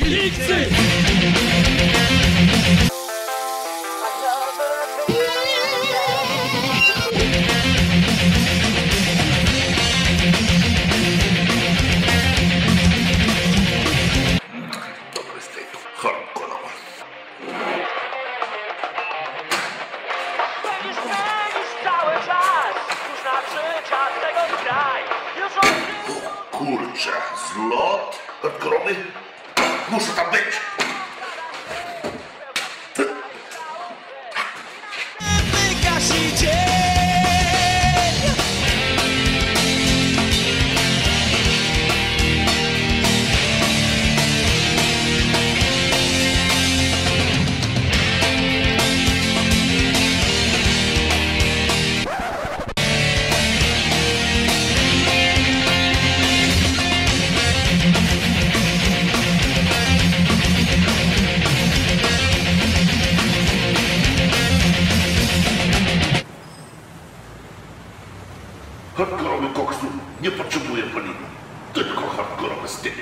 Блицы! Kurczę, zlot hardkorowy? Muszę tam być. wygasi dzień Hardkorowy koksu nie potrzebuje paliny. Tylko hardkorowy steak.